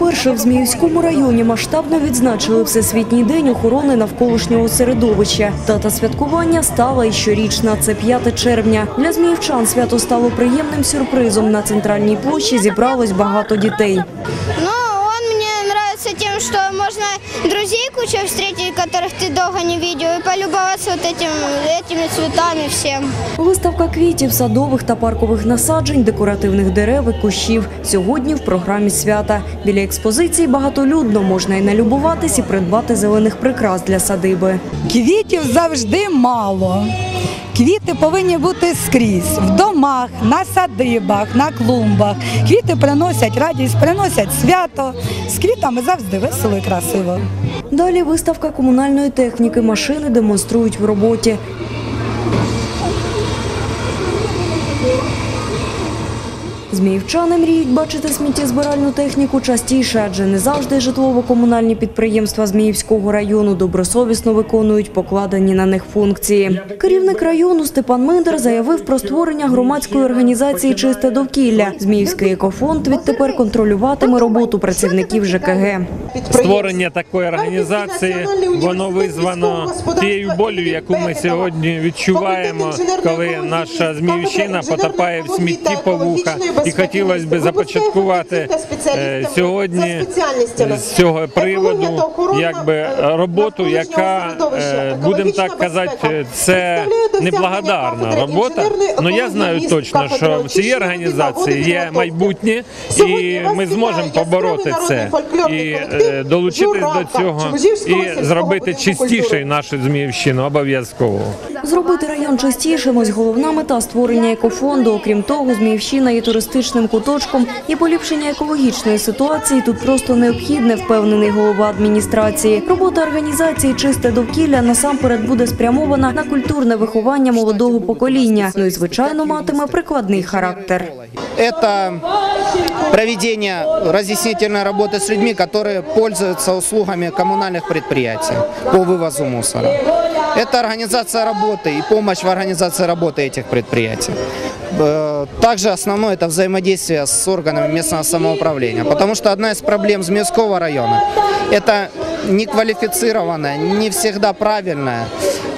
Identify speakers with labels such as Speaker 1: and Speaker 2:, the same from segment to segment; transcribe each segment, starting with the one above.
Speaker 1: Вперше в Зміївському районі масштабно відзначили Всесвітній день охорони навколишнього середовища. Дата святкування стала і щорічна. Це 5 червня. Для зміївчан свято стало приємним сюрпризом. На центральній площі зібралось багато дітей
Speaker 2: можно друзей кучу встретить, которых ты долго не видел, и полюбоваться вот этим, этими цветами всем.
Speaker 1: Виставка квітів, садових та паркових насаджень, декоративних дерев і кущів. Сьогодні в програмі свята. Біля експозиції багатолюдно можна і налюбуватись, і придбати зелених прикрас для садиби.
Speaker 3: Квітів завжди мало. Квіти повинні бути скрізь в домах, на садибах, на клумбах. Квіти приносять радість, приносять свято. З квітами завжди весело і красиво.
Speaker 1: Далі виставка комунальної техніки. Машини демонструють в роботі. Зміївчани мріють бачити сміттєзбиральну техніку частіше, адже не завжди житлово-комунальні підприємства Зміївського району добросовісно виконують покладені на них функції. Керівник району Степан Миндер заявив про створення громадської організації Чисте довкілля. Зміївський екофонд відтепер контролюватиме роботу працівників ЖКГ.
Speaker 4: Створення такої організації воно визвано тією болю, яку ми сьогодні відчуваємо, коли наша зміївщина потопає в смітті по вуха. І хотілося б започаткувати е, сьогодні з цього приводу якби роботу, яка е, будемо так казати, це неблагодарна робота. але я знаю точно, що в цій організації є майбутнє, і ми зможемо побороти це і е, долучитись до цього і зробити чистішою нашу зміївщину обов'язково.
Speaker 1: Зробити район чистішим – ось головна мета створення екофонду. Окрім того, Зміївщина є туристичним куточком і поліпшення екологічної ситуації тут просто необхідне, впевнений голова адміністрації. Робота організації «Чисте довкілля» насамперед буде спрямована на культурне виховання молодого покоління. Ну і, звичайно, матиме прикладний характер.
Speaker 5: Это проведение разъяснительной работы с людьми, которые пользуются услугами коммунальных предприятий по вывозу мусора. Это организация работы и помощь в организации работы этих предприятий. Э, Также основное это взаимодействие с органами местного самоуправления, потому что одна из проблем Змеевского района – это неквалифицированная, не всегда правильная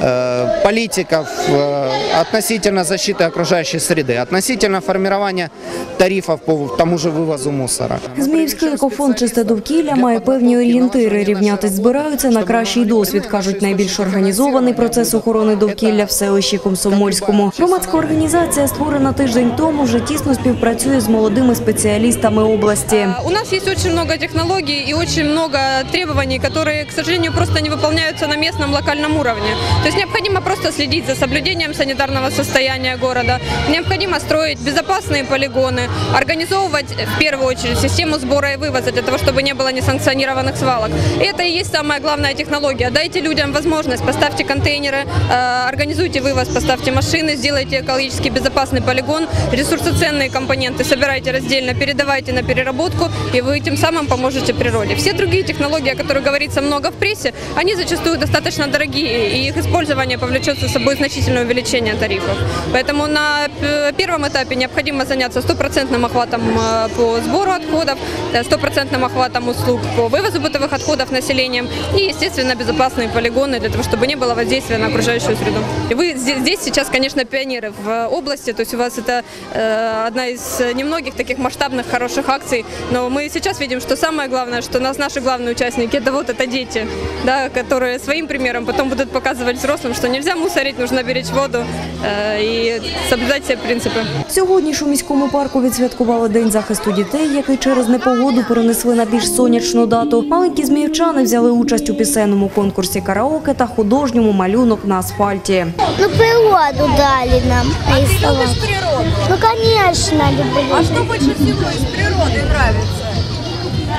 Speaker 5: э, политика в, э, относительно защиты окружающей среды, относительно формирования тарифов по тому же вывозу мусора.
Speaker 1: Зміївський екофонд «Чисте довкілля» має певні орієнтири. Рівнятись збираються на кращий досвід, кажуть, найбільш організований процес охорони довкілля в селищі Комсомольському. Громадська організація, створена тиждень тому, вже тісно співпрацює з молодими спеціалістами області.
Speaker 6: У нас есть очень много технологий и очень много требований, которые, к сожалению, просто не выполняются на местном локальном уровне. Есть необходимо просто следить за соблюдением санитарного состояния города, необходимо строить безопасные полигоны, организовывать в первую очередь систему сбора и вывоза для того, чтобы не было несанкционированных свалок. И это и есть самая главная технология. Дайте людям возможность, поставьте контейнеры, э, организуйте вывоз, поставьте машины, сделайте экологически безопасный полигон, ресурсоценные компоненты собирайте раздельно, передавайте на переработку, и вы тем самым поможете природе. Все другие технологии, о которых говорится много в прессе, они зачастую достаточно дорогие, и их использование повлечет за собой значительное увеличение тарифов. Поэтому на п- первом этапе необходимо заняться стопроцентным охватом э, по сбору отходов, э, стопроцентным охватом услуг по вывозу бытовых отходов населением и, естественно, безопасные полигоны для того, чтобы не было воздействия на окружающую среду. И вы здесь, сейчас, конечно, пионеры в области, то есть у вас это э, одна из немногих таких масштабных хороших акций, но мы сейчас видим, что самое главное, что нас наши главные участники, это вот это дети, да, которые своим примером потом будут показывать взрослым, что нельзя мусорить, нужно беречь воду э, и соблюдать все принципы.
Speaker 1: Сьогодні ж у міському парку відсвяткували День захисту дітей, який через непогоду перенесли на більш сонячну дату. Маленькі зміївчани взяли участь у пісенному конкурсі караоке та художньому малюнок на асфальті.
Speaker 2: Ну, природу дали нам нарисовать. природу? Ну, конечно, люблю. А что больше всего из природы нравится?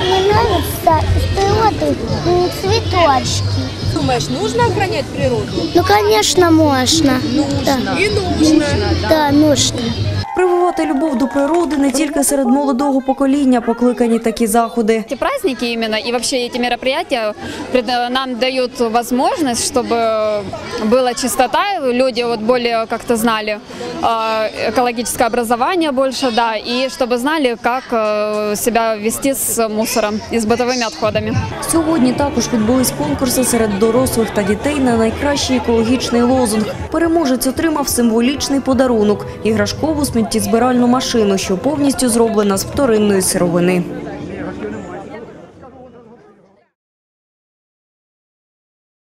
Speaker 2: Мне нравится из природы м, цветочки.
Speaker 7: Думаешь, нужно охранять природу?
Speaker 2: Ну, конечно, можно. Нужно.
Speaker 7: И нужно.
Speaker 2: Да, нужно.
Speaker 1: Прививати поширювати любов до природи не тільки серед молодого покоління покликані такі заходи.
Speaker 8: Эти праздники именно и вообще эти мероприятия пред- нам дают возможность, чтобы была чистота, люди вот более как-то знали э, экологическое образование больше, да, и чтобы знали, как э, себя вести с мусором и с бытовыми отходами.
Speaker 1: Сьогодні також відбулись конкурси серед дорослих та дітей на найкращий екологічний лозунг. Переможець отримав символічний подарунок – іграшкову сміттєзбиральну машину, що повністю зроблена з вторинної сировини.